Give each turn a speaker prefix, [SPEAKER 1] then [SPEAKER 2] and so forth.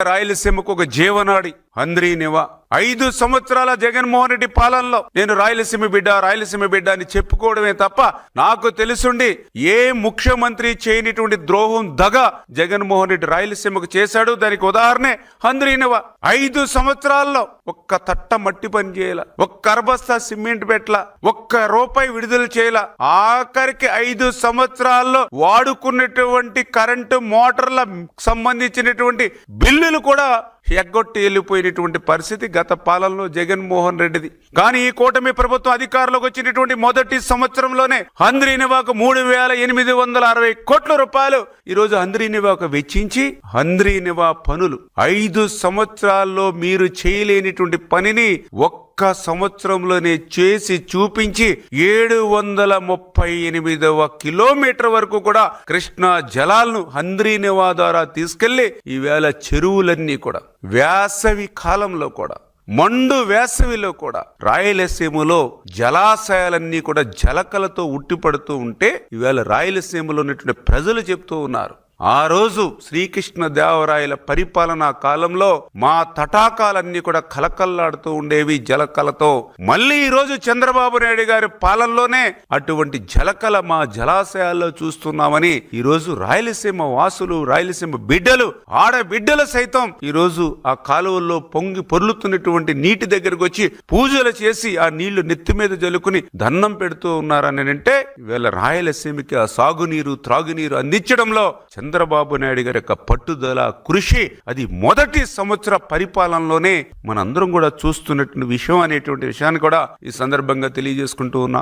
[SPEAKER 1] రాయలసీమకు ఒక జీవనాడి హంద్రీ నివా ఐదు సంవత్సరాల జగన్మోహన్ రెడ్డి పాలనలో నేను రాయలసీమ బిడ్డ రాయలసీమ బిడ్డ అని చెప్పుకోవడమే తప్ప నాకు తెలుసుండి ఏ ముఖ్యమంత్రి చేయనిటువంటి ద్రోహం దగ జగన్మోహన్ రెడ్డి రాయలసీమకు చేశాడు? దానికి ఉదాహరణే హంద్రీనివ ఐదు సంవత్సరాల్లో ఒక్క తట్ట మట్టి పని చేయాల ఒక్క అరబస్తా సిమెంట్ పెట్ల ఒక్క రూపాయి విడుదల చేయాల. ఆఖరికి ఐదు సంవత్సరాల్లో వాడుకున్నటువంటి కరెంటు మోటార్ల సంబంధించినటువంటి బిల్లులు కూడా ఎగ్గొట్టి వెళ్ళిపోయినటువంటి పరిస్థితి గత పాలనలో జగన్మోహన్ రెడ్డిది. కానీ ఈ కూటమి ప్రభుత్వం అధికారంలోకి వచ్చినటువంటి మొదటి సంవత్సరంలోనే హంద్రీనివాకు మూడు వేల ఎనిమిది వందల అరవై కోట్ల రూపాయలు ఈ రోజు హంద్రీనివాకు వెచ్చించి హంద్రీనివా పనులు ఐదు సంవత్సరాల్లో మీరు చేయలేనిటువంటి పనిని ఒక్క సంవత్సరంలోనే చేసి చూపించి ఏడు వందల ముప్పై ఎనిమిదవ కిలోమీటర్ వరకు కూడా కృష్ణా జలాలను హంద్రీనివా ద్వారా తీసుకెళ్ళి ఈవేళ చెరువులన్నీ కూడా వేసవి కాలంలో కూడా మండు వేసవిలో కూడా రాయలసీమలో జలాశయాలన్నీ కూడా జలకలతో ఉట్టిపడుతూ ఉంటే ఈవేళ రాయలసీమలో ఉన్నటువంటి ప్రజలు చెప్తూ ఉన్నారు. ఆ రోజు శ్రీకృష్ణదేవరాయల పరిపాలనా కాలంలో మా తటాకాలన్నీ కూడా కలకల్లాడుతూ ఉండేవి జలకలతో. మళ్ళీ ఈ రోజు చంద్రబాబు నాయుడు గారి పాలనలోనే అటువంటి జలకల మా జలాశయాల్లో చూస్తున్నామని ఈ రోజు రాయలసీమ వాసులు రాయలసీమ బిడ్డలు ఆడబిడ్డలు సైతం ఈ రోజు ఆ కాలువల్లో పొంగి పొర్లుతున్నటువంటి నీటి దగ్గరకు వచ్చి పూజలు చేసి ఆ నీళ్ళు నెత్తి మీద జలుకుని దండం పెడుతూ ఉన్నారని అంటే వీళ్ళ రాయలసీమకి ఆ సాగునీరు త్రాగునీరు అందించడంలో చంద్రబాబు నాయుడు గారి యొక్క పట్టుదల కృషి అది మొదటి సంవత్సర పరిపాలనలోనే మనందరం కూడా చూస్తున్నటువంటి విషయం అనేటువంటి విషయాన్ని కూడా ఈ సందర్భంగా తెలియజేసుకుంటూ ఉన్నా.